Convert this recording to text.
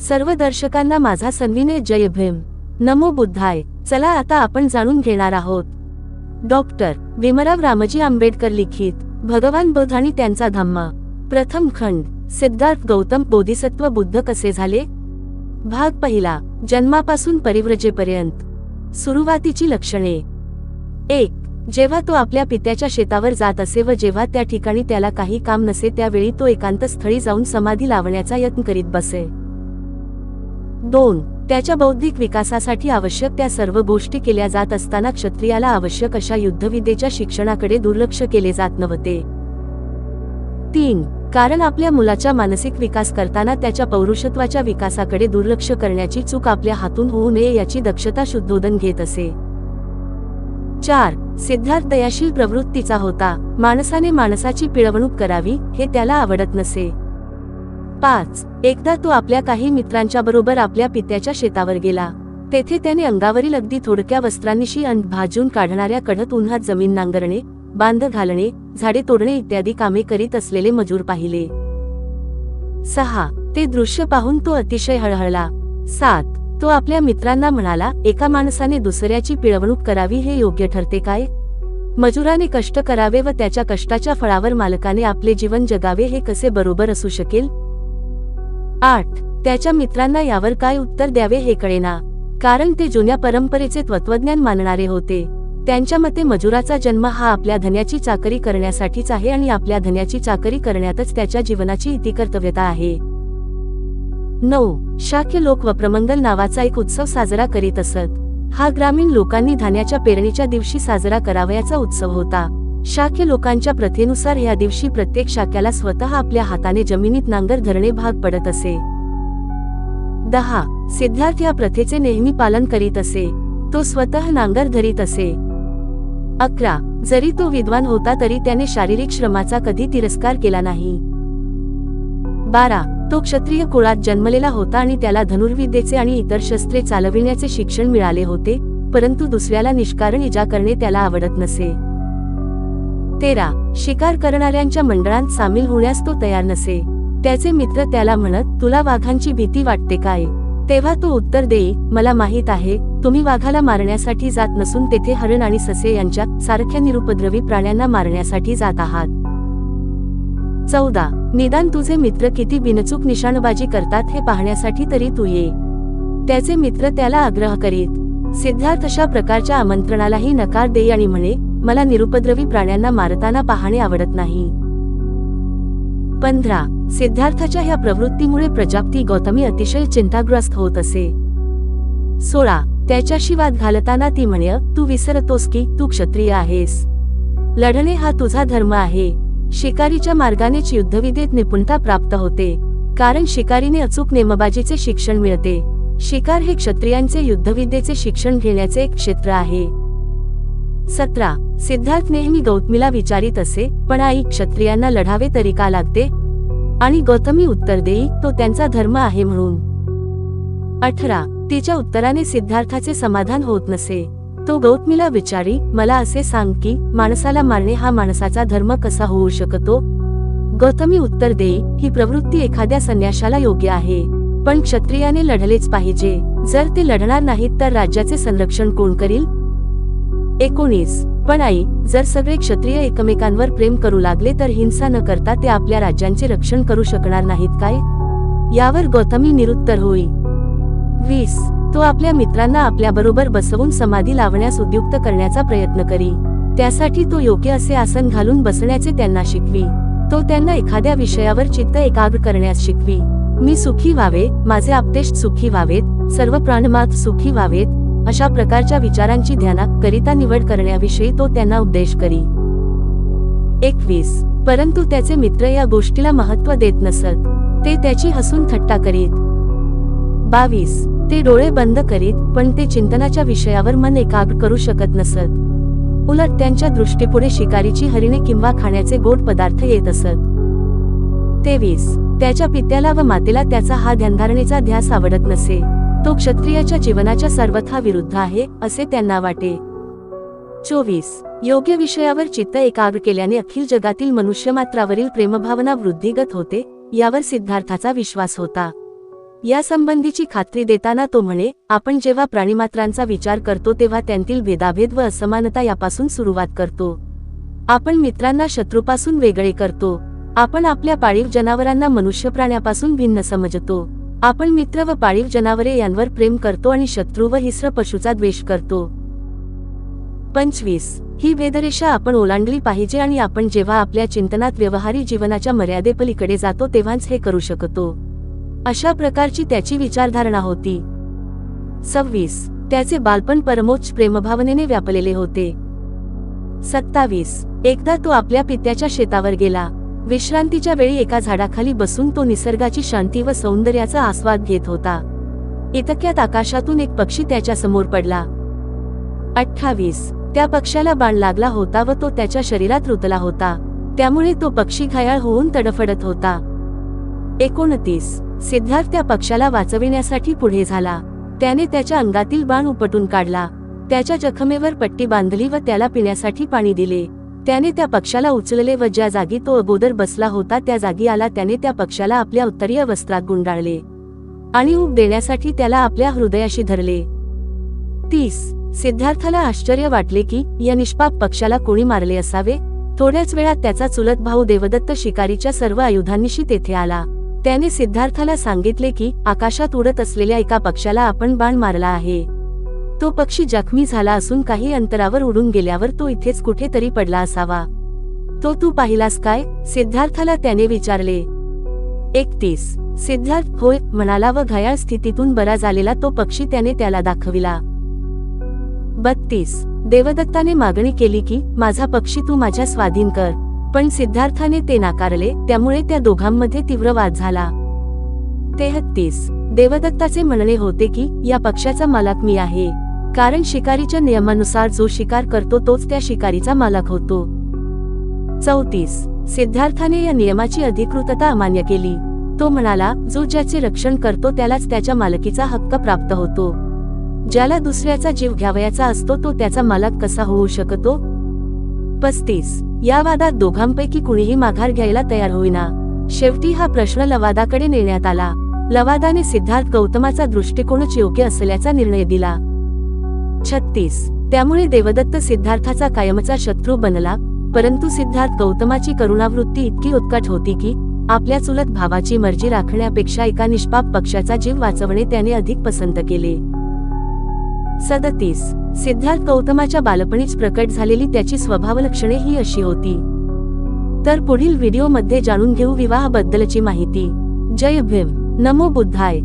सर्व दर्शकांना माझा सन्विनय जय भीम. नमो बुद्धाय. चला आता आपण जाणून घेणार आहोत. डॉक्टर भीमराव रामजी आंबेडकर लिखित भगवान बुद्ध आणि त्यांचा धम्म. प्रथम खंड सिद्धार्थ गौतम बोधिसत्व बुद्ध कसे झाले? भाग पहिला जन्मापासून परिव्रजेपर्यंत. सुरुवातीची लक्षणे. एक जेव्हा तो आपल्या पित्याच्या शेतावर जात असे व जेव्हा त्या ठिकाणी त्याला काही काम नसे त्यावेळी तो एकांत स्थळी जाऊन समाधी लावण्याचा यत्न करीत बसे. दोन त्याच्या बौद्धिक विकासासाठी आवश्यक त्या सर्व गोष्टी केल्या जात असताना क्षत्रियाला आवश्यक अशा युद्धविद्येच्या शिक्षणाकडे दुर्लक्ष केले जात नव्हते. तीन कारण आपल्या मुलाच्या मानसिक विकास करताना त्याच्या पौरुषत्वाच्या विकासाकडे दुर्लक्ष करण्याची चूक आपल्या हातून होऊ नये याची दक्षता शुद्धोदन घेत असे. चार सिद्धार्थ दयाशील प्रवृत्तीचा होता. माणसाने माणसाची पिळवणूक करावी हे त्याला आवडत नसे. पाच. एकदा तो आपल्या काही मित्रांच्या बरोबर आपल्या पित्याच्या शेतावर गेला. तेथे त्याने अंगावरील अगदी थोडक्या वस्त्रांनीशी अंग भाजून काढणाऱ्या कडत उन्हात जमीन नांगरणे बांध घालणे झाडे तोडणे इत्यादी कामे करीत असलेले मजूर पाहिले. सहा. ते दृश्य पाहून तो अतिशय हळहळला. सात. तो आपल्या मित्रांना म्हणाला एका माणसाने दुसऱ्याची पिळवणूक करावी हे योग्य ठरते काय? मजुराने कष्ट करावे व त्याच्या कष्टाच्या फळावर मालकाने आपले जीवन जगावे हे कसे बरोबर असू शकेल? आठ. त्याच्या मित्रांना यावर काय उत्तर द्यावे हे कळेना. कारण ते जुन्या परंपरेचे तत्वज्ञान मानणारे होते. त्यांच्या मते मजुराचा जन्म हा आपल्या धन्याची चाकरी करण्यासाठीच आहे आणि आपल्या धन्याची चाकरी करण्यातच त्याच्या जीवनाची इतिकर्तव्यता आहे. नऊ. शाक्य लोक वप्रमंगल नावाचा एक उत्सव साजरा करीत असत. हा ग्रामीण लोकांनी धान्याच्या पेरणीच्या दिवशी साजरा करावयाचा उत्सव होता. शाक्य लोकांच्या प्रथेनुसार या दिवशी प्रत्येक शाक्याला स्वतः आपल्या हाताने जमिनीत नांगर धरणे भाग पडत असे. दहा. सिद्धार्थ या प्रथेचे नेहमी पालन करीत असे. तो स्वतः नांगर धरीत असे. अकरा. जरी तो विद्वान होता तरी त्याने शारीरिक श्रमाचा कधी तिरस्कार केला नाही. बारा. तो क्षत्रिय कुळात जन्मलेला होता आणि त्याला धनुर्विद्येचे आणि इतर शस्त्रे चालविण्याचे शिक्षण मिळाले होते परंतु दुसऱ्याला निष्कारण इजा करणे त्याला आवडत नसे. तेरा शिकार करणाऱ्यांच्या मंडळात सामील होण्यास तो तयार नसे. त्याचे मित्र त्याला म्हणत तुला वाघांची भीती वाटते काय? तेव्हा तो उत्तर देई मला माहीत आहे तुम्ही वाघाला मारण्यासाठी जात नसून तेथे हरण आणि ससे यांच्या सारख्या निरुपद्रवी प्राण्यांना मारण्यासाठी जात आहात. चौदा निदान तुझे मित्र किती बिनचूक निशाणबाजी करतात हे पाहण्यासाठी तरी तू ये. त्याचे मित्र त्याला आग्रह करीत सिद्धार्थ अशा प्रकारच्या आमंत्रणालाही नकार देई आणि म्हणे मला निरुपद्रवी प्राण्यांना मारताना पाहणे आवडत नाही. पंधरा. सिद्धार्थाच्या ह्या प्रवृत्तीमुळे प्रजापती गौतमी अतिशय चिंताग्रस्त होत असे. सोळा. त्याच्याशी वाद घालताना ती म्हणे तू विसरतोस की तू क्षत्रिय आहेस. लढणे हा तुझा धर्म आहे. शिकारीच्या मार्गानेच युद्धविद्येत निपुणता प्राप्त होते. कारण शिकारीने अचूक नेमबाजीचे शिक्षण मिळते. शिकार हे क्षत्रियांचे युद्धविद्येचे शिक्षण घेण्याचे एक क्षेत्र आहे. सतरा. सिद्धार्थ नेहमी गौतमीला विचारित असे पण आई क्षत्रियांना लढावे तरी का लागते? आणि गौतमी उत्तर देई तो त्यांचा धर्म आहे म्हणून. अठरा. तिच्या उत्तराने सिद्धार्थाचे समाधान होत नसे. तो गौतमीला विचारी मला असे सांग की माणसाला मारणे हा माणसाचा धर्म कसा होऊ शकतो? गौतमी उत्तर देई ही प्रवृत्ती एखाद्या संन्याशाला योग्य आहे. पण क्षत्रियाने लढलेच पाहिजे. जर ते लढणार नाहीत तर राज्याचे संरक्षण कोण करील? एकोणीस. पण आई जर सगळे क्षत्रिय एकमेकांवर प्रेम करू लागले तर हिंसा न करता ते आपल्या राज्यांचे रक्षण करू शकणार नाहीत काय? यावर गौतमी निरुत्तर होई. वीस. तो आपल्या मित्रांना आपल्याबरोबर बसवून समाधी लावण्यास उद्युक्त करण्याचा प्रयत्न करी. त्यासाठी तो योग्य असे आसन घालून बसण्याचे त्यांना शिकवी. तो त्यांना एखाद्या विषयावर चित्त एकाग्र करण्यास शिकवी. मी सुखी व्हावे माझे आपतेष्ट सुखी व्हावेत सर्व प्राणमात सुखी व्हावेत अशा प्रकारच्या विचारांची ध्यानात करिता निवड करण्याविषयी तो त्यांना उपदेश करी. एकवीस. परंतु त्याचे मित्र या गोष्टीला महत्त्व देत नसत. ते त्याची हसून थट्टा करीत. बावीस. ते डोळे बंद करीत पण ते चिंतनाच्या विषयावर मन एकाग्र करू शकत नसत. उलट त्यांच्या दृष्टीपुढे शिकारीची हरिणे किंवा खाण्याचे गोड पदार्थ येत असत. तेवीस. त्याच्या पित्याला व मातेला त्याचा हा ध्यानधारणेचा ध्यास आवडत नसे. तो क्षत्रियाच्या जीवनाच्या सर्वथा विरुद्ध आहे असे त्यांना वाटे. चोवीस. योग्य विषयावर चित्त एकाग्र केल्याने अखिल जगातील मनुष्यमात्रावरील प्रेमभावना वृद्धिगत होते यावर सिद्धार्थाचा विश्वास होता. या संबंधीची खात्री देताना तो म्हणे आपण जेव्हा प्राणीमात्रांचा विचार करतो तेव्हा त्यांतील भेदाभेद व असमानता यापासून सुरुवात करतो. आपण मित्रांना शत्रूपासून वेगळे करतो. आपण आपल्या पाळीव जनावरांना मनुष्य प्राण्यापासून भिन्न समजतो. आपण मित्र व पाळीव जनावरे यांवर प्रेम करतो आणि शत्रू व हिस्र पशूचा द्वेष करतो. पंचवीस. ही वेदरेषा आपण ओलांडली पाहिजे आणि आपण जेव्हा आपल्या चिंतनात व्यवहारी जीवनाच्या मर्यादेपलीकडे जातो तेव्हाच हे करू शकतो. अशा प्रकारची त्याची विचारधारणा होती. सव्वीस. त्याचे बालपण परमोच्च प्रेमभावनेने व्यापलेले होते. सत्तावीस. एकदा तो आपल्या पित्याच्या शेतावर गेला. विश्रांतीच्या वेळी एका झाडाखाली बसून तो निसर्गाची शांती व सौंदर्याचा आस्वाद घेत होता. इतक्यात आकाशातून एक पक्षी त्याच्यासमोर पडला. अठ्ठावीस. त्या पक्षाला बाण लागला होता व तो त्याच्या शरीरात रुतला होता. त्यामुळे तो पक्षी घायाळ होऊन तडफडत होता. एकोणतीस. सिद्धार्थ त्या पक्षाला वाचविण्यासाठी पुढे झाला. त्याने त्याच्या अंगातील बाण उपटून काढला. त्याच्या जखमेवर पट्टी बांधली व त्याला पिण्यासाठी पाणी दिले. त्याने त्या पक्षाला उचलले व ज्या जागी तो अगोदर बसला होता त्या जागी आला त्याने त्या पक्षाला आपल्या उत्तरीय वस्त्रात गुंडाळले आणि ऊब देण्यासाठी त्याला आपल्या हृदयाशी धरले. तीस. सिद्धार्थाला आश्चर्य वाटले की या निष्पाप पक्षाला कोणी मारले असावे? थोड्याच वेळात त्याचा चुलत भाऊ देवदत्त शिकारीच्या सर्व आयुधांनिशी तेथे आला. त्याने सिद्धार्थाला सांगितले की आकाशात उडत असलेल्या एका पक्षाला आपण बाण मारला आहे. तो पक्षी जखमी झाला असून काही अंतरावर उडून गेल्यावर तो इथेच कुठेतरी पडला असावा. तो तू पाहिलास काय? सिद्धार्थाला त्याने विचारले. एकतीस. सिद्धार्थ होय म्हणाला व घायाळ स्थितीतून बरा झालेला तो पक्षी त्याने त्याला दाखविला. बत्तीस. देवदत्ताने मागणी केली की माझा पक्षी तू माझ्या स्वाधीन कर. पण सिद्धार्थाने ते नाकारले त्यामुळे त्या दोघांमध्ये तीव्र वाद झाला. तेहत्तीस. देवदत्ताचे म्हणणे होते की या पक्षाचा मालक मी आहे. कारण शिकारीच्या नियमानुसार जो शिकार करतो तोच त्या शिकारीचा मालक होतो. चौतीस. सिद्धार्थाने या नियमाची अधिकृतता अमान्य केली. तो म्हणाला जो ज्याचे रक्षण करतो त्यालाच त्याच्या मालकीचा हक्क प्राप्त होतो. ज्याला दुसऱ्याचा जीव घ्यावयाचा असतो तो त्याचा मालक कसा होऊ शकतो? पस्तीस. या वादात दोघांपैकी कुणीही माघार घ्यायला तयार होईना. शेवटी हा प्रश्न लवादाकडे नेण्यात आला. लवादाने सिद्धार्थ गौतमाचा दृष्टिकोनच योग्य असल्याचा निर्णय दिला. छत्तीस. त्यामुळे देवदत्त सिद्धार्थाचा कायमचा शत्रू बनला परंतु सिद्धार्थ गौतमाची करुणावृत्ती इतकी उत्कट होती की आपल्या चुलत भावाची मर्जी राखण्यापेक्षा एका निष्पाप पक्षाचा जीव वाचवणे त्याने अधिक पसंत केले. सदतीस. सिद्धार्थ गौतमाच्या बालपणीच प्रकट झालेली त्याची स्वभावलक्षणे ही अशी होती. तर पुढील व्हिडिओमध्ये जाणून घेऊ विवाहाबद्दलची माहिती. जय भीम. नमो बुद्धाय.